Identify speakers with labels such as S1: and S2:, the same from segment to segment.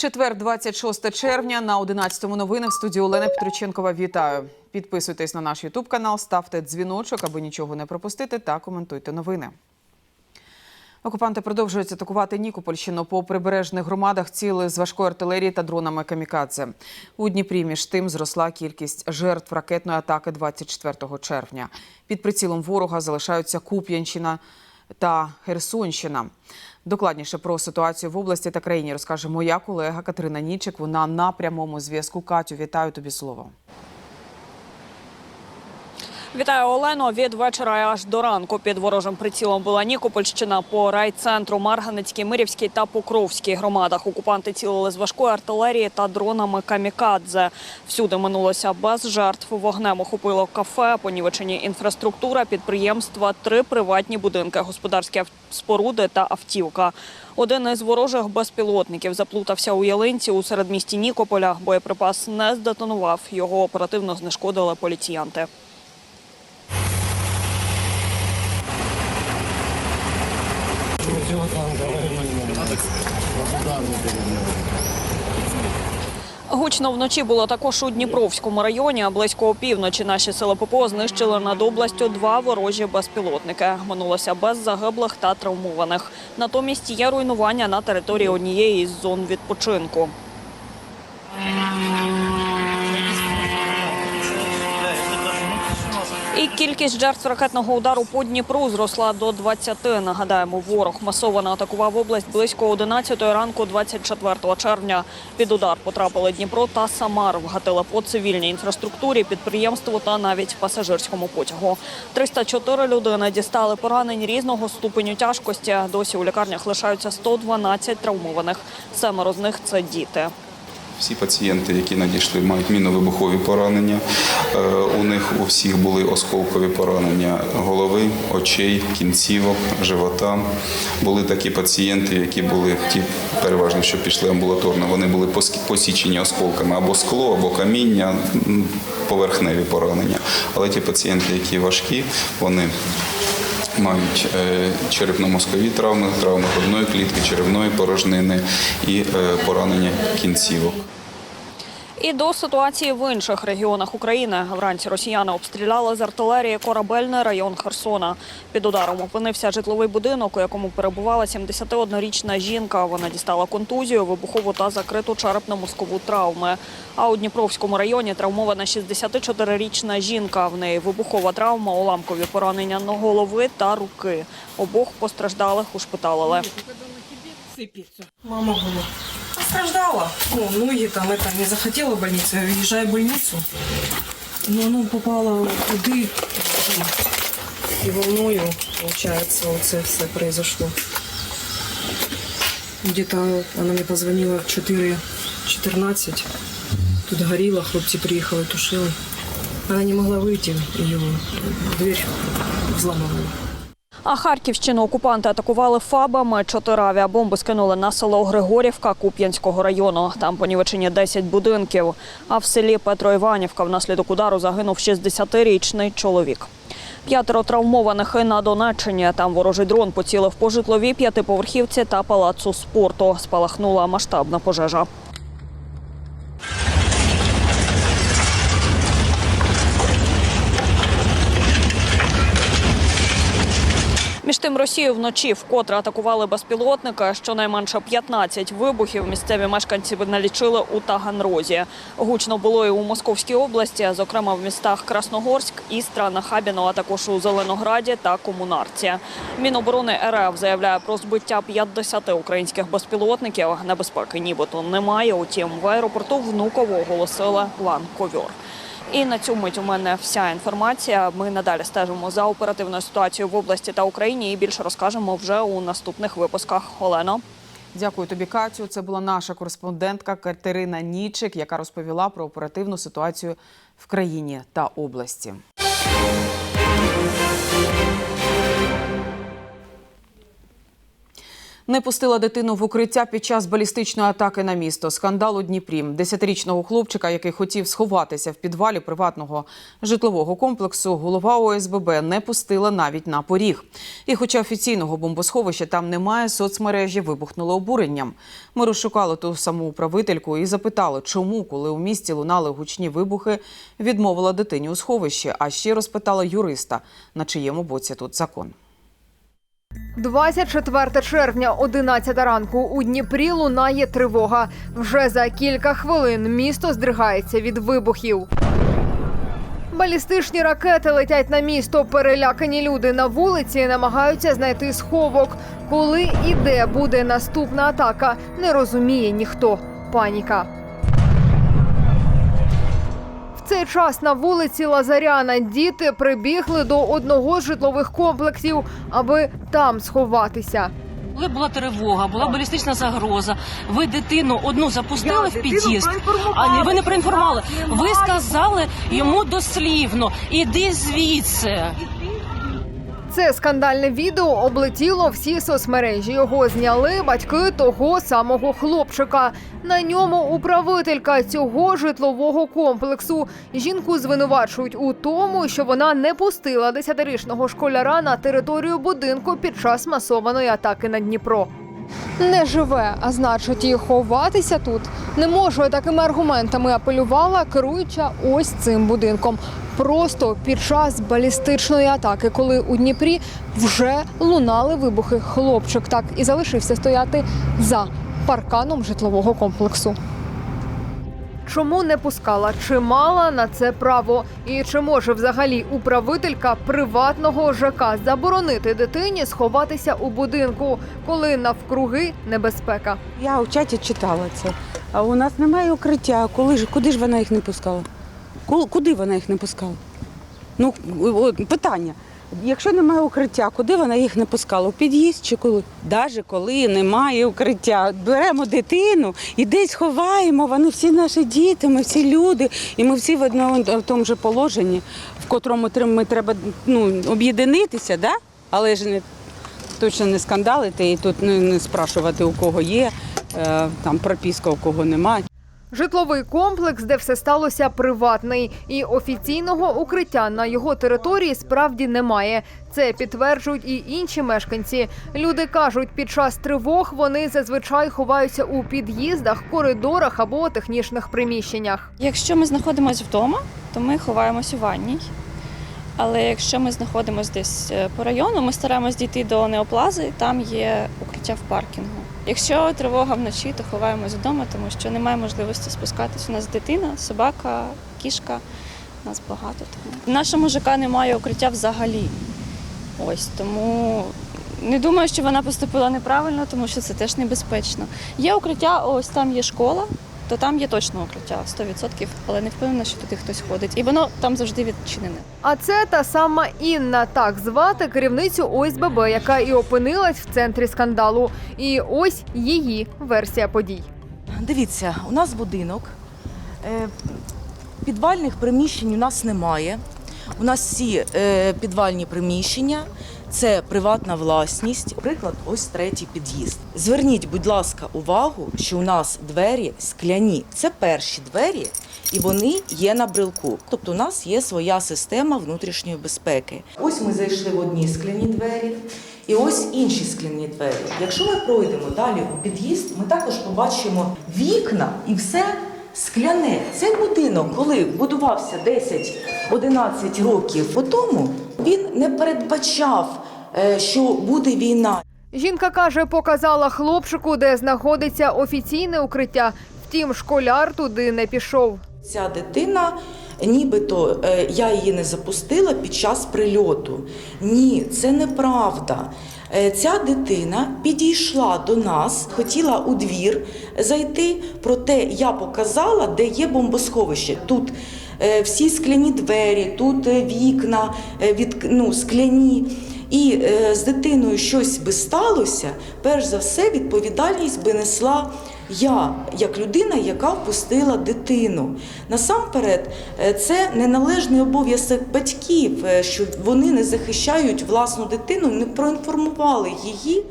S1: Четвер, 26 червня на 11-му новини в студії Олена Петриченкова. Вітаю. Підписуйтесь на наш Ютуб канал, ставте дзвіночок, аби нічого не пропустити, та коментуйте новини. Окупанти продовжують атакувати Нікопольщину по прибережних громадах. Ціли з важкої артилерії та дронами камікадзе. У Дніпрі між тим зросла кількість жертв ракетної атаки 24 червня. Під прицілом ворога залишаються Куп'янщина та Херсонщина. Докладніше про ситуацію в області та країні розкаже моя колега Катерина Нічик. Вона на прямому зв'язку. Катю, вітаю тобі слово.
S2: Вітаю Олено. Від вечора аж до ранку під ворожим прицілом була Нікопольщина по райцентру Марганецькій, Мирівській та Покровській громадах. Окупанти цілили з важкої артилерії та дронами камікадзе. Всюди минулося без жертв. Вогнем охопило кафе, понівечені інфраструктура, підприємства, три приватні будинки, господарські споруди та автівка. Один із ворожих безпілотників заплутався у ялинці у середмісті Нікополя. Боєприпас не здетонував. Його оперативно знешкодили поліціянти. Гучно вночі було також у Дніпровському районі. А близько опівночі наші сили ППО знищили над областю два ворожі безпілотники. Минулося без загиблих та травмованих. Натомість є руйнування на території однієї із зон відпочинку. І кількість жертв ракетного удару по Дніпру зросла до 20. Нагадаємо, ворог масово атакував область близько 11 ранку 24 червня. Під удар потрапили Дніпро та Самар. Вгатили по цивільній інфраструктурі, підприємству та навіть пасажирському потягу. 304 людини дістали поранень різного ступеню тяжкості. Досі у лікарнях лишаються 112 травмованих. Семеро з них це діти.
S3: Всі пацієнти, які надійшли, мають мінно-вибухові поранення. Е, У них у всіх були осколкові поранення голови, очей, кінцівок, живота. Були такі пацієнти, які були ті, переважно, що пішли амбулаторно. Вони були посічені осколками або скло, або каміння, поверхневі поранення. Але ті пацієнти, які важкі, вони мають е, черепно-мозкові травми, травми грудної клітки, черевної порожнини і е, поранення кінцівок.
S2: І до ситуації в інших регіонах України вранці росіяни обстріляли з артилерії корабельний район Херсона. Під ударом опинився житловий будинок, у якому перебувала 71-річна жінка. Вона дістала контузію, вибухову та закриту черепно-мозкову травми. А у Дніпровському районі травмована 64-річна жінка. В неї вибухова травма, уламкові поранення на голови та руки. Обох постраждалих ушпиталили.
S4: Мама была. Постраждала. Ну, ноги там это не захотела в больницу, я уезжаю в больницу. Но оно попало туды и волною, получается, вот это все произошло. Где-то она мне позвонила в 4.14. Тут горело, хлопцы приехали, тушили. Она не могла выйти, ее дверь взломала.
S2: А Харківщину окупанти атакували фабами. Чотири авіабомби скинули на село Григорівка Куп'янського району. Там понівечені 10 будинків. А в селі Петроіванівка внаслідок удару загинув 60-річний чоловік. П'ятеро травмованих і на Донеччині. Там ворожий дрон поцілив по житловій п'ятиповерхівці та палацу спорту. Спалахнула масштабна пожежа. Росію вночі вкотре атакували безпілотника. Щонайменше 15 вибухів місцеві мешканці налічили у Таганрозі. Гучно було і у Московській області, зокрема в містах Красногорськ, Істра, Нахабіно, а також у Зеленограді та Комунарці. Міноборони РФ заявляє про збиття 50 українських безпілотників. Небезпеки нібито немає. Утім, в аеропорту Внуково оголосили план ковьор. І на цю мить у мене вся інформація. Ми надалі стежимо за оперативною ситуацією в області та Україні і більше розкажемо вже у наступних випусках. Олено.
S1: Дякую тобі, Катю. Це була наша кореспондентка Катерина Нічик, яка розповіла про оперативну ситуацію в країні та області. Не пустила дитину в укриття під час балістичної атаки на місто. Скандал у Дніпрі. Десятирічного хлопчика, який хотів сховатися в підвалі приватного житлового комплексу, голова ОСББ не пустила навіть на поріг. І, хоча офіційного бомбосховища там немає, соцмережі вибухнули обуренням. Ми розшукали ту саму управительку і запитали, чому, коли у місті лунали гучні вибухи, відмовила дитині у сховищі. А ще розпитала юриста, на чиєму боці тут закон.
S5: 24 червня, 11 ранку. У Дніпрі лунає тривога. Вже за кілька хвилин місто здригається від вибухів. Балістичні ракети летять на місто. Перелякані люди на вулиці намагаються знайти сховок. Коли і де буде наступна атака, не розуміє ніхто. Паніка. Цей час на вулиці Лазаряна діти прибігли до одного з житлових комплексів, аби там сховатися.
S6: Коли була тривога, була балістична загроза. Ви дитину одну запустили в під'їзд, а ні, ви не проінформували. Ви сказали йому дослівно, іди звідси.
S5: Це скандальне відео облетіло всі соцмережі. Його зняли батьки того самого хлопчика. На ньому управителька цього житлового комплексу. Жінку звинувачують у тому, що вона не пустила десятирічного школяра на територію будинку під час масованої атаки на Дніпро. Не живе, а значить, і ховатися тут не можу. Такими аргументами апелювала керуюча ось цим будинком. Просто під час балістичної атаки, коли у Дніпрі вже лунали вибухи, хлопчик так і залишився стояти за парканом житлового комплексу. Чому не пускала? Чи мала на це право? І чи може взагалі управителька приватного ЖК заборонити дитині сховатися у будинку, коли навкруги небезпека?
S7: Я у чаті читала це. А у нас немає укриття. Коли ж, куди ж вона їх не пускала? Ку- Куди вона їх не пускала? Ну, питання. Якщо немає укриття, куди вона їх не пускала? У під'їзд чи коли? Навіть коли немає укриття, беремо дитину і десь ховаємо, вони всі наші діти, ми всі люди, і ми всі в одному в тому ж положенні, в котрому ми треба ну, об'єднатися, да? але ж не точно не скандалити і тут не, не спрашувати, у кого є е, там прописка, у кого немає.
S5: Житловий комплекс, де все сталося, приватний, і офіційного укриття на його території справді немає. Це підтверджують і інші мешканці. Люди кажуть, під час тривог вони зазвичай ховаються у під'їздах, коридорах або технічних приміщеннях.
S2: Якщо ми знаходимося вдома, то ми ховаємось у ванній. Але якщо ми знаходимося десь е, по району, ми стараємось дійти до неоплази, там є укриття в паркінгу. Якщо тривога вночі, то ховаємось вдома, тому що немає можливості спускатись. У нас дитина, собака, кішка. Нас багато. В нашому ЖК немає укриття взагалі. Ось тому не думаю, що вона поступила неправильно, тому що це теж небезпечно. Є укриття, ось там є школа, то там є точно укриття 100%, але не впевнена, що туди хтось ходить. І воно там завжди відчинене.
S5: А це та сама Інна, так звати керівницю ОСББ, яка і опинилась в центрі скандалу. І ось її версія подій.
S8: Дивіться, у нас будинок. Е, Підвальних приміщень у нас немає. У нас всі е, підвальні приміщення це приватна власність. Приклад, ось третій під'їзд. Зверніть, будь ласка, увагу, що у нас двері скляні. Це перші двері, і вони є на брелку. Тобто, у нас є своя система внутрішньої безпеки. Ось ми зайшли в одні скляні двері. І ось інші скляні двері. Якщо ми пройдемо далі у під'їзд, ми також побачимо вікна і все скляне. Цей будинок, коли будувався 10-11 років по тому, він не передбачав, е, що буде війна.
S5: Жінка каже, показала хлопчику, де знаходиться офіційне укриття. Втім, школяр туди не пішов.
S8: Ця дитина, нібито е, я її не запустила під час прильоту. Ні, це неправда. Е, Ця дитина підійшла до нас, хотіла у двір зайти, проте я показала, де є бомбосховище. Тут всі скляні двері, тут е, вікна е, від, ну, скляні. І е, з дитиною щось би сталося, перш за все відповідальність би несла я, як людина, яка впустила дитину. Насамперед, е, це неналежний обов'язок батьків, е, що вони не захищають власну дитину, не проінформували її.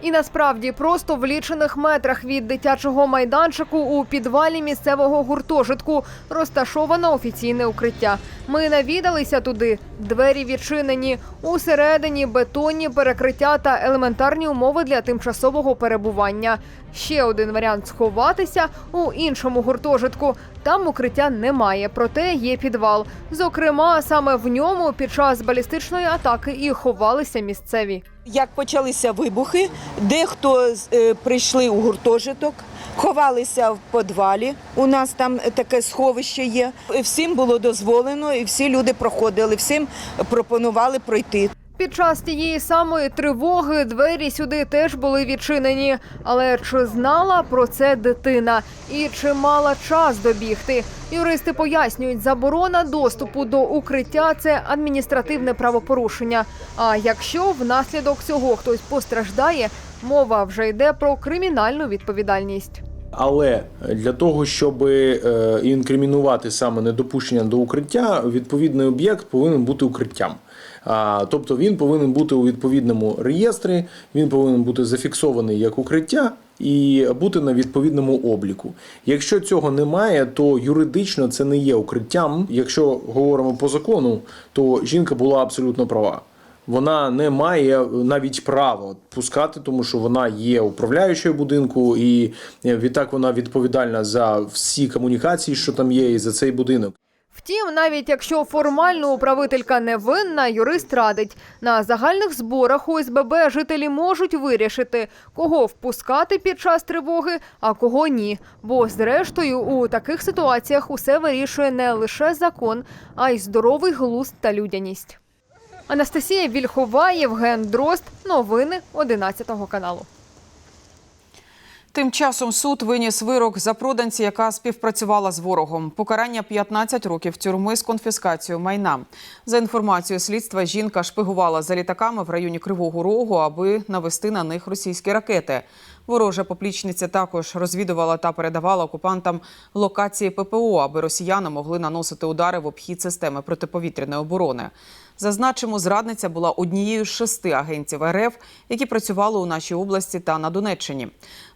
S5: І насправді просто в лічених метрах від дитячого майданчику у підвалі місцевого гуртожитку розташовано офіційне укриття. Ми навідалися туди. Двері відчинені. Усередині бетонні перекриття та елементарні умови для тимчасового перебування. Ще один варіант сховатися у іншому гуртожитку. Там укриття немає, проте є підвал. Зокрема, саме в ньому під час балістичної атаки і ховалися місцеві.
S9: Як почалися вибухи, дехто е, прийшли у гуртожиток, ховалися в підвалі. У нас там таке сховище є. Всім було дозволено, і всі люди проходили, всім пропонували пройти.
S5: Під час тієї самої тривоги двері сюди теж були відчинені. Але чи знала про це дитина і чи мала час добігти? Юристи пояснюють, заборона доступу до укриття це адміністративне правопорушення. А якщо внаслідок цього хтось постраждає, мова вже йде про кримінальну відповідальність.
S10: Але для того, щоб е, інкримінувати саме недопущення до укриття, відповідний об'єкт повинен бути укриттям. Тобто він повинен бути у відповідному реєстрі, він повинен бути зафіксований як укриття і бути на відповідному обліку. Якщо цього немає, то юридично це не є укриттям. Якщо говоримо по закону, то жінка була абсолютно права. Вона не має навіть права пускати, тому що вона є управляючою будинку, і е, відтак вона відповідальна за всі комунікації, що там є, і за цей будинок.
S5: Втім, навіть якщо формально управителька не винна, юрист радить на загальних зборах ОСББ жителі можуть вирішити, кого впускати під час тривоги, а кого ні. Бо зрештою у таких ситуаціях усе вирішує не лише закон, а й здоровий глузд та людяність. Анастасія Вільхова, Євген Дрозд. Новини 11 каналу.
S1: Тим часом суд виніс вирок за проданці, яка співпрацювала з ворогом. Покарання 15 років тюрми з конфіскацією майна. За інформацією слідства, жінка шпигувала за літаками в районі Кривого Рогу, аби навести на них російські ракети. Ворожа поплічниця також розвідувала та передавала окупантам локації ППО, аби росіяни могли наносити удари в обхід системи протиповітряної оборони. Зазначимо, зрадниця була однією з шести агентів РФ, які працювали у нашій області та на Донеччині.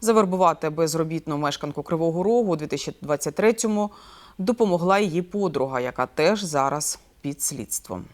S1: Завербувати безробітну мешканку Кривого Рогу у 2023-му допомогла її подруга, яка теж зараз під слідством.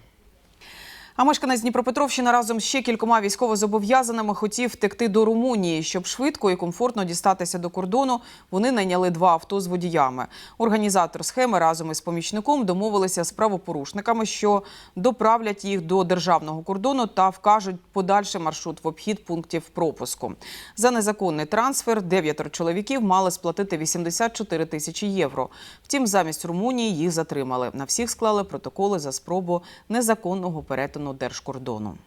S1: А мешканець Дніпропетровщини разом з ще кількома військовозобов'язаними хотів втекти до Румунії. Щоб швидко і комфортно дістатися до кордону, вони найняли два авто з водіями. Організатор схеми разом із помічником домовилися з правопорушниками, що доправлять їх до державного кордону та вкажуть подальший маршрут в обхід пунктів пропуску. За незаконний трансфер дев'ятеро чоловіків мали сплатити 84 тисячі євро. Втім, замість Румунії їх затримали. На всіх склали протоколи за спробу незаконного перетину держкордону.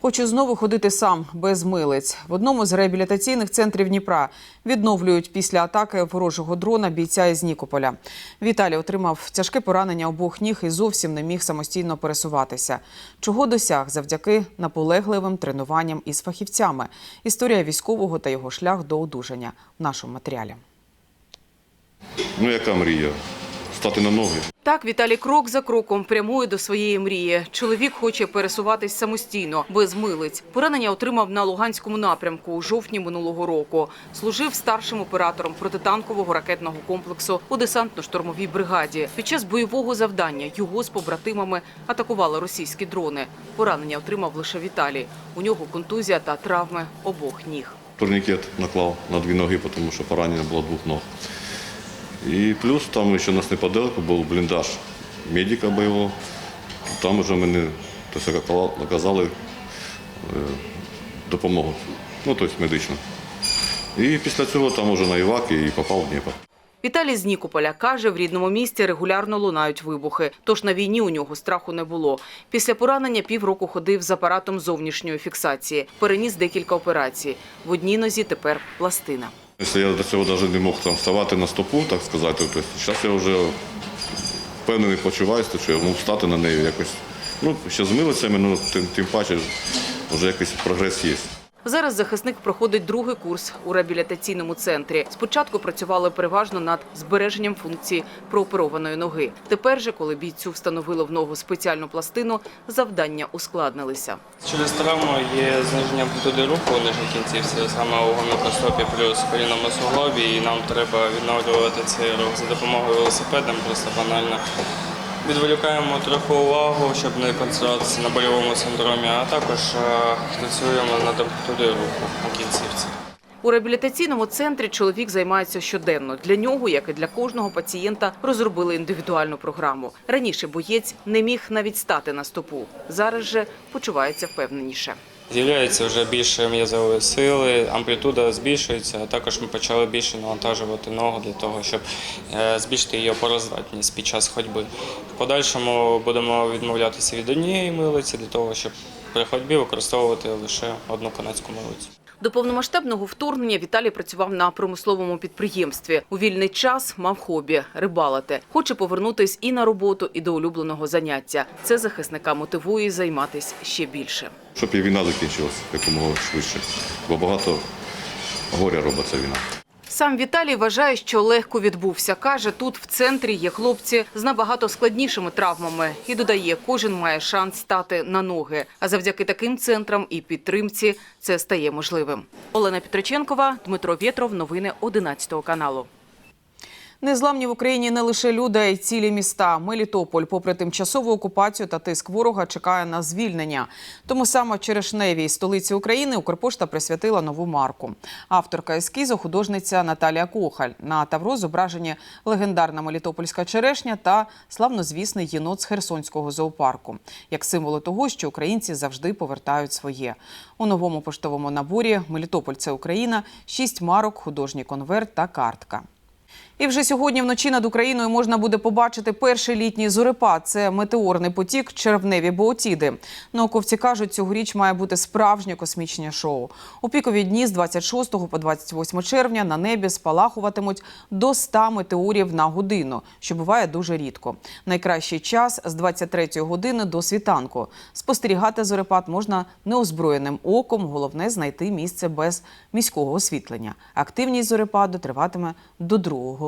S1: Хочу знову ходити сам без милиць. В одному з реабілітаційних центрів Дніпра відновлюють після атаки ворожого дрона бійця із Нікополя. Віталій отримав тяжке поранення обох ніг і зовсім не міг самостійно пересуватися. Чого досяг завдяки наполегливим тренуванням із фахівцями. Історія військового та його шлях до одужання в нашому матеріалі.
S11: Ну, яка мрія? Стати на ноги.
S1: Так, Віталій крок за кроком прямує до своєї мрії. Чоловік хоче пересуватись самостійно, без милиць. Поранення отримав на Луганському напрямку у жовтні минулого року. Служив старшим оператором протитанкового ракетного комплексу у десантно-штурмовій бригаді. Під час бойового завдання його з побратимами атакували російські дрони. Поранення отримав лише Віталій. У нього контузія та травми обох ніг.
S11: Турнікет наклав на дві ноги, тому що поранення було двох ног. І плюс там ще у нас неподалеку був бліндаж медика бойового. Там вже мені тобто, допомогу, ну тобто медичну. І після цього там уже на Івак і попав в Дніпро.
S1: Віталій з Нікополя каже, в рідному місті регулярно лунають вибухи. Тож на війні у нього страху не було. Після поранення півроку ходив з апаратом зовнішньої фіксації. Переніс декілька операцій. В одній нозі тепер пластина.
S11: Я до цього навіть не мог там вставати на стопу, так сказати, зараз я вже впевнений почуваюся, що я можу встати на неї якось. Ну, ще з милицями, ну тим, тим паче вже якийсь прогрес є.
S1: Зараз захисник проходить другий курс у реабілітаційному центрі. Спочатку працювали переважно над збереженням функції прооперованої ноги. Тепер же, коли бійцю встановили в ногу спеціальну пластину, завдання ускладнилися.
S12: Через травму є зниження амплітуди руху нижній кінцівці, саме у гомілкостопі плюс колінному суглобі, і нам треба відновлювати цей рух за допомогою велосипеда, ми просто банально. Відволікаємо трохи увагу, щоб не концентруватися на больовому синдромі, а також е, працюємо над амплітудою руху у кінцівці.
S1: У реабілітаційному центрі чоловік займається щоденно. Для нього, як і для кожного пацієнта, розробили індивідуальну програму. Раніше боєць не міг навіть стати на стопу. Зараз же почувається впевненіше.
S12: З'являється вже більше м'язової сили, амплітуда збільшується, а також ми почали більше навантажувати ногу для того, щоб е, збільшити її опороздатність під час ходьби. В подальшому будемо відмовлятися від однієї милиці для того, щоб при ходьбі використовувати лише одну канадську милицю.
S1: До повномасштабного вторгнення Віталій працював на промисловому підприємстві. У вільний час мав хобі рибалити. Хоче повернутись і на роботу, і до улюбленого заняття. Це захисника мотивує займатися ще більше.
S11: Щоб і війна закінчилася якомога швидше. Бо багато горя робиться війна.
S1: Сам Віталій вважає, що легко відбувся. Каже, тут в центрі є хлопці з набагато складнішими травмами. І додає, кожен має шанс стати на ноги. А завдяки таким центрам і підтримці це стає можливим. Олена Петриченкова, Дмитро Вєтров. Новини 11 каналу. Незламні в Україні не лише люди, а й цілі міста. Мелітополь, попри тимчасову окупацію та тиск ворога, чекає на звільнення. Тому саме Черешневій, столиці України, Укрпошта присвятила нову марку. Авторка ескізу – художниця Наталія Кохаль. На тавро зображені легендарна мелітопольська черешня та славнозвісний єнот з Херсонського зоопарку, як символи того, що українці завжди повертають своє. У новому поштовому наборі «Мелітополь – це Україна», шість марок, художній конверт та картка. І вже сьогодні вночі над Україною можна буде побачити перший літній зорепад. Це метеорний потік червневі боотіди. Науковці кажуть, цьогоріч має бути справжнє космічне шоу. У пікові дні з 26 по 28 червня на небі спалахуватимуть до 100 метеорів на годину, що буває дуже рідко. Найкращий час з 23 години до світанку. Spостерігати зорепад можна неозброєним оком. Головне знайти місце без міського освітлення. Активність зорепаду триватиме до 2